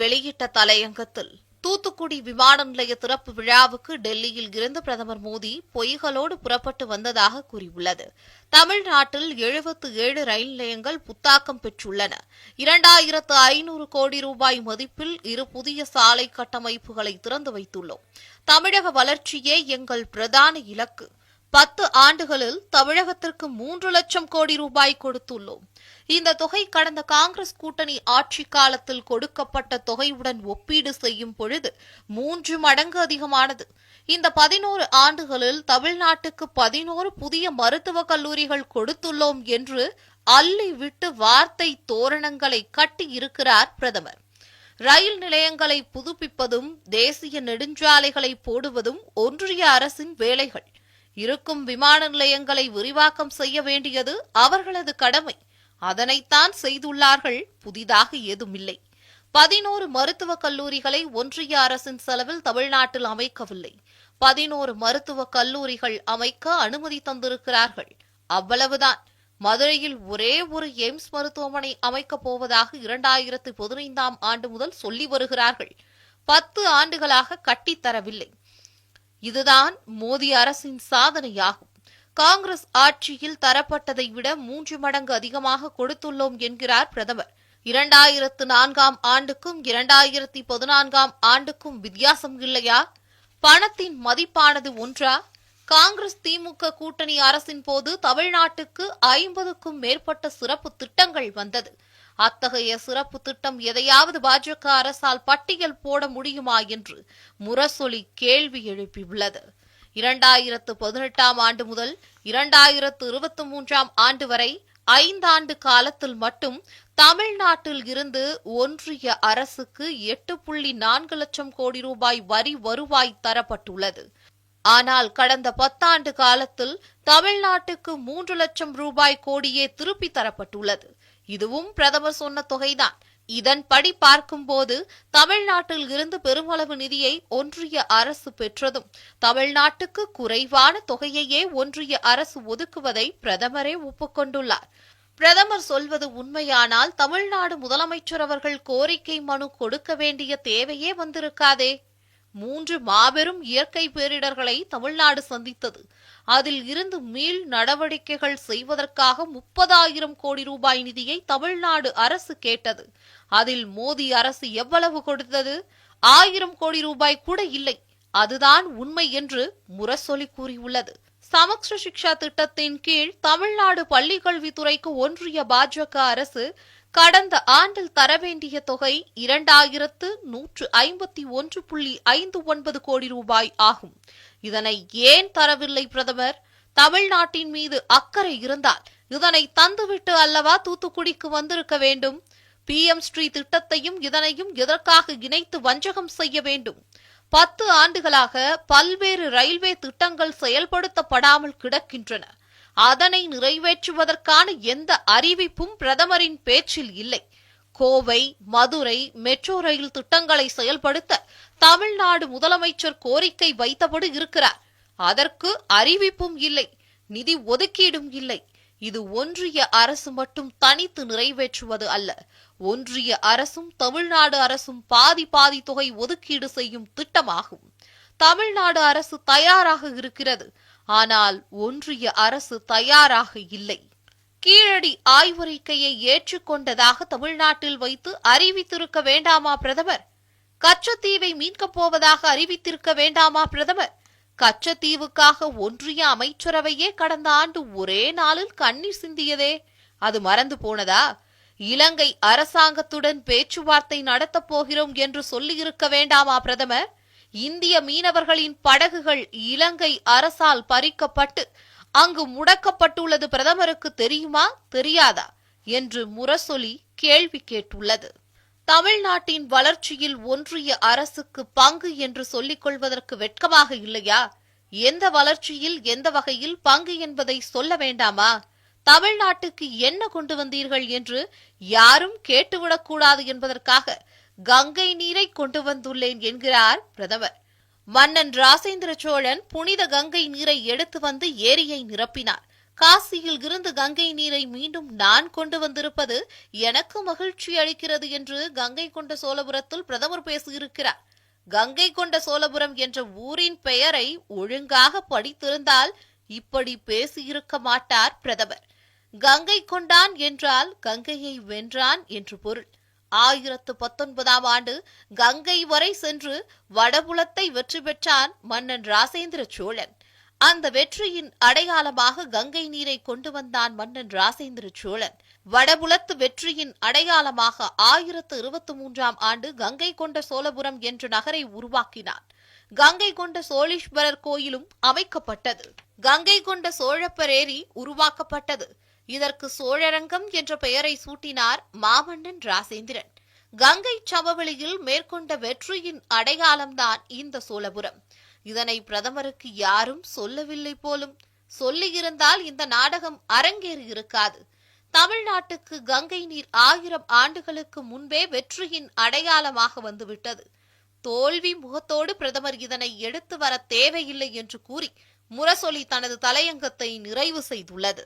வெளியிட்ட தலையங்கத்தில் தூத்துக்குடி விமான நிலைய திறப்பு விழாவுக்கு டெல்லியில் இருந்து பிரதமர் மோடி பொய்களோடு புறப்பட்டு வந்ததாக கூறியுள்ளது. தமிழ்நாட்டில் எழுபத்து ஏழு ரயில் நிலையங்கள் புத்தாக்கம் பெற்றுள்ளன. இரண்டாயிரத்து ஐநூறு கோடி ரூபாய் மதிப்பில் இரு புதிய சாலை கட்டமைப்புகளை திறந்து வைத்துள்ளோம். தமிழக வளர்ச்சியே எங்கள் பிரதான இலக்கு. பத்து ஆண்டுகளில் தமிழகத்திற்கு மூன்று லட்சம் கோடி ரூபாய் கொடுத்துள்ளோம். இந்த தொகை கடந்த காங்கிரஸ் கூட்டணி ஆட்சி காலத்தில் கொடுக்கப்பட்ட தொகையுடன் ஒப்பீடு செய்யும் பொழுது மூன்று மடங்கு அதிகமானது. இந்த பதினோரு ஆண்டுகளில் தமிழ்நாட்டுக்கு பதினோரு புதிய மருத்துவக் கல்லூரிகள் கொடுத்துள்ளோம் என்று அள்ளி விட்டு வார்த்தை தோரணங்களை கட்டி இருக்கிறார் பிரதமர். ரயில் நிலையங்களை புதுப்பிப்பதும் தேசிய நெடுஞ்சாலைகளை போடுவதும் ஒன்றிய அரசின் வேலைகள். இருக்கும் விமான நிலையங்களை விரிவாக்கம் செய்ய வேண்டியது அவர்களது கடமை. அதனைத்தான் செய்துள்ளார்கள். புதிதாக ஏதுமில்லை. பதினோரு மருத்துவக் கல்லூரிகளை ஒன்றிய அரசின் செலவில் தமிழ்நாட்டில் அமைக்கவில்லை. பதினோரு மருத்துவக் கல்லூரிகள் அமைக்க அனுமதி தந்திருக்கிறார்கள். அவ்வளவுதான். மதுரையில் ஒரே ஒரு எய்ம்ஸ் மருத்துவமனை அமைக்கப் போவதாக இரண்டாயிரத்து பதினைந்தாம் ஆண்டு முதல் சொல்லி வருகிறார்கள். பத்து ஆண்டுகளாக கட்டித்தரவில்லை இதுதான் மோடி அரசின் சாதனையாகும். காங்கிரஸ் ஆட்சியில் தரப்பட்டதை விட மூன்று மடங்கு அதிகமாக கொடுத்துள்ளோம் என்கிறார் பிரதமர். இரண்டாயிரத்து நான்காம் ஆண்டுக்கும் இரண்டாயிரத்தி பதினான்காம் ஆண்டுக்கும் வித்தியாசம் இல்லையா? பணத்தின் மதிப்பானது ஒன்றா? காங்கிரஸ் திமுக கூட்டணி அரசின் போது தமிழ்நாட்டுக்கு ஐம்பதுக்கும் மேற்பட்ட சிறப்பு திட்டங்கள் வந்தது. அத்தகைய சிறப்பு திட்டம் எதையாவது பாஜக அரசால் பட்டியல் போட முடியுமா என்று முரசொலி கேள்வி எழுப்பியுள்ளது. இரண்டாயிரத்து பதினெட்டாம் ஆண்டு முதல் இரண்டாயிரத்து இருபத்தி மூன்றாம் ஆண்டு வரை ஐந்தாண்டு காலத்தில் மட்டும் தமிழ்நாட்டில் இருந்து ஒன்றிய அரசுக்கு எட்டு புள்ளி நான்கு லட்சம் கோடி ரூபாய் வரி வருவாய் தரப்பட்டுள்ளது. ஆனால் கடந்த பத்தாண்டு காலத்தில் தமிழ்நாட்டுக்கு மூன்று லட்சம் ரூபாய் கோடியே திருப்பி தரப்பட்டுள்ளது. இதுவும் பிரதமர் சொன்ன தொகைதான். இதன்படி பார்க்கும்போது தமிழ்நாட்டில் இருந்து பெருமளவு நிதியை ஒன்றிய அரசு பெற்றதும் தமிழ்நாட்டுக்கு குறைவான தொகையையே ஒன்றிய அரசு ஒதுக்குவதை பிரதமரே ஒப்புக்கொண்டுள்ளார். பிரதமர் சொல்வது உண்மையானால் தமிழ்நாடு முதலமைச்சர் அவர்கள் கோரிக்கை மனு கொடுக்க வேண்டிய தேவையே வந்திருக்காதே. மூன்று மாபெரும் இயற்கை பேரிடர்களை தமிழ்நாடு சந்தித்தது. அதில் இருந்து மீள் நடவடிக்கைகள் செய்வதற்காக முப்பதாயிரம் கோடி ரூபாய் நிதியை தமிழ்நாடு அரசு கேட்டது. அதில் மோடி அரசு எவ்வளவு கொடுத்தது? ஆயிரம் கோடி ரூபாய் கூட இல்லை. அதுதான் உண்மை என்று முரசொலி கூறியுள்ளது. சமக்ஷ சிக்ஷா திட்டத்தின் கீழ் தமிழ்நாடு பள்ளிக்கல்வித்துறைக்கு ஒன்றிய பாஜக அரசு கடந்த ஆண்டில் தர வேண்டிய தொகை இரண்டாயிரத்து நூற்று ஐம்பத்தி ஒன்று புள்ளி ஐந்து ஒன்பது கோடி ரூபாய் ஆகும். இதனை ஏன் தரவில்லை பிரதமர்? தமிழ்நாட்டின் மீது அக்கறை இருந்தால் இதனை தந்துவிட்டு அல்லவா தூத்துக்குடிக்கு வந்திருக்க வேண்டும்? பி எம் ஸ்ரீ திட்டத்தையும் இதனையும் எதற்காக இணைத்து வஞ்சகம் செய்ய வேண்டும்? பத்து ஆண்டுகளாக பல்வேறு ரயில்வே திட்டங்கள் செயல்படுத்தப்படாமல் கிடக்கின்றன. அதனை நிறைவேற்றுவதற்கான எந்த அறிவிப்பும் பிரதமரின் பேச்சில் இல்லை. கோவை மதுரை மெட்ரோ ரயில் திட்டங்களை செயல்படுத்த தமிழ்நாடு முதலமைச்சர் கோரிக்கை வைத்தபடி இருக்கிறார். அதற்கு அறிவிப்பும் இல்லை நிதி ஒதுக்கீடும் இல்லை. இது ஒன்றிய அரசு மட்டும் தனித்து நிறைவேற்றுவது அல்ல. ஒன்றிய அரசும் தமிழ்நாடு அரசும் பாதி பாதி தொகை ஒதுக்கீடு செய்யும் திட்டமாகும். தமிழ்நாடு அரசு தயாராக இருக்கிறது. ஆனால் ஒன்றிய அரசு தயாராக இல்லை. கீழடி ஆய்வறிக்கையை ஏற்றுக்கொண்டதாக தமிழ்நாட்டில் வைத்து அறிவித்திருக்க வேண்டாமா பிரதமர்? கச்சத்தீவை மீட்கப் போவதாக அறிவித்திருக்க வேண்டாமா பிரதமர்? கச்சத்தீவுக்காக ஒன்றிய அமைச்சரவையே கடந்த ஆண்டு ஒரே நாளில் கண்ணீர் சிந்தியதே. அது மறந்து போனதா? இலங்கை அரசாங்கத்துடன் பேச்சுவார்த்தை நடத்தப் போகிறோம் என்று சொல்லியிருக்க வேண்டாமா பிரதமர்? இந்திய மீனவர்களின் படகுகள் இலங்கை அரசால் பறிக்கப்பட்டு அங்கு முடக்கப்பட்டுள்ளது பிரதமருக்கு தெரியுமா? தெரியாதா? என்று முரசொலி கேள்வி கேட்டுள்ளது. தமிழ்நாட்டின் வளர்ச்சியில் ஒன்றிய அரசுக்கு பங்கு என்று சொல்லிக் கொள்வதற்கு வெட்கமாக இல்லையா? எந்த வளர்ச்சியில் எந்த வகையில் பங்கு என்பதை சொல்ல வேண்டாமா? தமிழ்நாட்டுக்கு என்ன கொண்டு வந்தீர்கள் என்று யாரும் கேட்டுவிடக்கூடாது என்பதற்காக கங்கை நீரை கொண்டு வந்துள்ளேன் என்கிறார் பிரதமர். மன்னன் ராசேந்திர சோழன் புனித கங்கை நீரை எடுத்து வந்து ஏரியை நிரப்பினார். காசியில் இருந்து கங்கை நீரை மீண்டும் நான் கொண்டு வந்திருப்பது எனக்கு மகிழ்ச்சி அளிக்கிறது என்று கங்கை கொண்ட சோழபுரத்தில் பிரதமர் பேசியிருக்கிறார். கங்கை கொண்ட சோழபுரம் என்ற ஊரின் பெயரை ஒழுங்காக படித்திருந்தால் இப்படி பேசியிருக்க மாட்டார் பிரதமர். கங்கை கொண்டான் என்றால் கங்கையை வென்றான் என்று பொருள். ஆயிரத்து பத்தொன்பதாம் ஆண்டு கங்கை வரை சென்று வடபுலத்தை வெற்றி பெற்றான் மன்னன் ராசேந்திர சோழன். அந்த வெற்றியின் அடையாளமாக கங்கை நீரை கொண்டு வந்தான் மன்னன் ராசேந்திர சோழன். வடபுலத்து வெற்றியின் அடையாளமாக ஆயிரத்து இருபத்தி மூன்றாம் ஆண்டு கங்கை கொண்ட சோழபுரம் என்ற நகரை உருவாக்கினான். கங்கை கொண்ட சோழீஸ்வரர் கோயிலும் அமைக்கப்பட்டது. கங்கை கொண்ட சோழப்பரேரி உருவாக்கப்பட்டது. இதற்கு சோழரங்கம் என்ற பெயரை சூட்டினார் மாமன்னன் ராசேந்திரன். கங்கை சமவெளியில் மேற்கொண்ட வெற்றியின் அடையாளம்தான் இந்த சோழபுரம். இதனை பிரதமருக்கு யாரும் சொல்லவில்லை போலும் சொல்லியிருந்தால் இந்த நாடகம் அரங்கேறி இருக்காது. தமிழ்நாட்டுக்கு கங்கை நீர் ஆயிரம் ஆண்டுகளுக்கு முன்பே வெற்றியின் அடையாளமாக வந்துவிட்டது. தோல்வி முகத்தோடு பிரதமர் இதனை எடுத்து வர தேவையில்லை என்று கூறி முரசொலி தனது தலையங்கத்தை நிறைவு செய்துள்ளது.